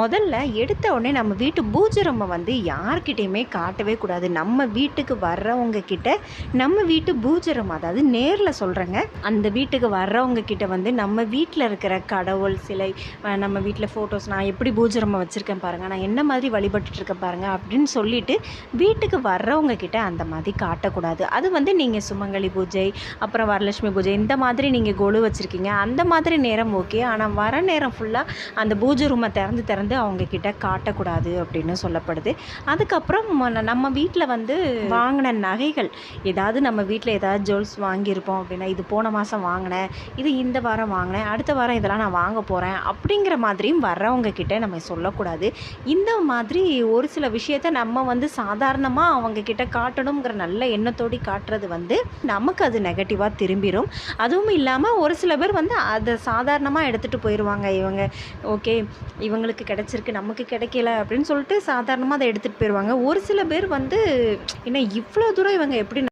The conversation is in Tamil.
முதல்ல எடுத்த உடனே நம்ம வீட்டு பூஜை ரூமை வந்து யார்கிட்டையுமே காட்டவே கூடாது. நம்ம வீட்டுக்கு வர்றவங்க கிட்ட நம்ம வீட்டு பூஜை ரூம் அதாவது நேரில் சொல்கிறேங்க அந்த வீட்டுக்கு வர்றவங்க கிட்ட வந்து நம்ம வீட்டில் இருக்கிற கடவுள் சிலை நம்ம வீட்டில் ஃபோட்டோஸ் நான் எப்படி பூஜை ரூமை வச்சுருக்கேன் பாருங்கள் நான் என்ன மாதிரி வழிபட்டுருக்கேன் இருக்கேன் பாருங்கள் அப்படின்னு சொல்லிட்டு வீட்டுக்கு வர்றவங்க கிட்ட அந்த மாதிரி காட்டக்கூடாது. அது வந்து நீங்கள் சுமங்கலி பூஜை அப்புறம் வரலட்சுமி பூஜை இந்த மாதிரி நீங்கள் கொலு வச்சுருக்கீங்க. அந்த மாதிரி நேரம் ஓகே ஆனால் வர நேரம் ஃபுல்லாக அந்த பூஜை ரூமை திறந்து திறந்து வந்து அவங்கக்கிட்ட காட்டக்கூடாது அப்படின்னு சொல்லப்படுது. அதுக்கப்புறம் ம- நம்ம வீட்டில் வந்து வாங்கின நகைகள் ஏதாவது நம்ம வீட்டில் ஏதாவது ஜுவல்ஸ் வாங்கியிருப்போம் அப்படின்னா இது போன மாதம் வாங்கினேன் இது இந்த வாரம் வாங்கினேன் அடுத்த வாரம் இதெல்லாம் நான் வாங்க போகிறேன் அப்படிங்கிற மாதிரியும் வர்றவங்க கிட்ட நம்ம சொல்லக்கூடாது. இந்த மாதிரி ஒரு சில விஷயத்த நம்ம வந்து சாதாரணமாக அவங்கக்கிட்ட காட்டணுங்கிற நல்ல எண்ணத்தோடி காட்டுறது வந்து நமக்கு அது நெகட்டிவாக திரும்பிடும் அதுவும் இல்லாமல் ஒரு சில பேர் வந்து அதை சாதாரணமாக எடுத்துகிட்டு போயிடுவாங்க இவங்க ஓகே இவங்களுக்கு கிடைச்சிருக்கு நமக்கு கிடைக்கல அப்படின்னு சொல்லிட்டு சாதாரணமாக அதை எடுத்துகிட்டு போயிடுவாங்க ஒரு சில பேர் வந்து என்ன இவ்வளோ தூரம் இவங்க எப்படி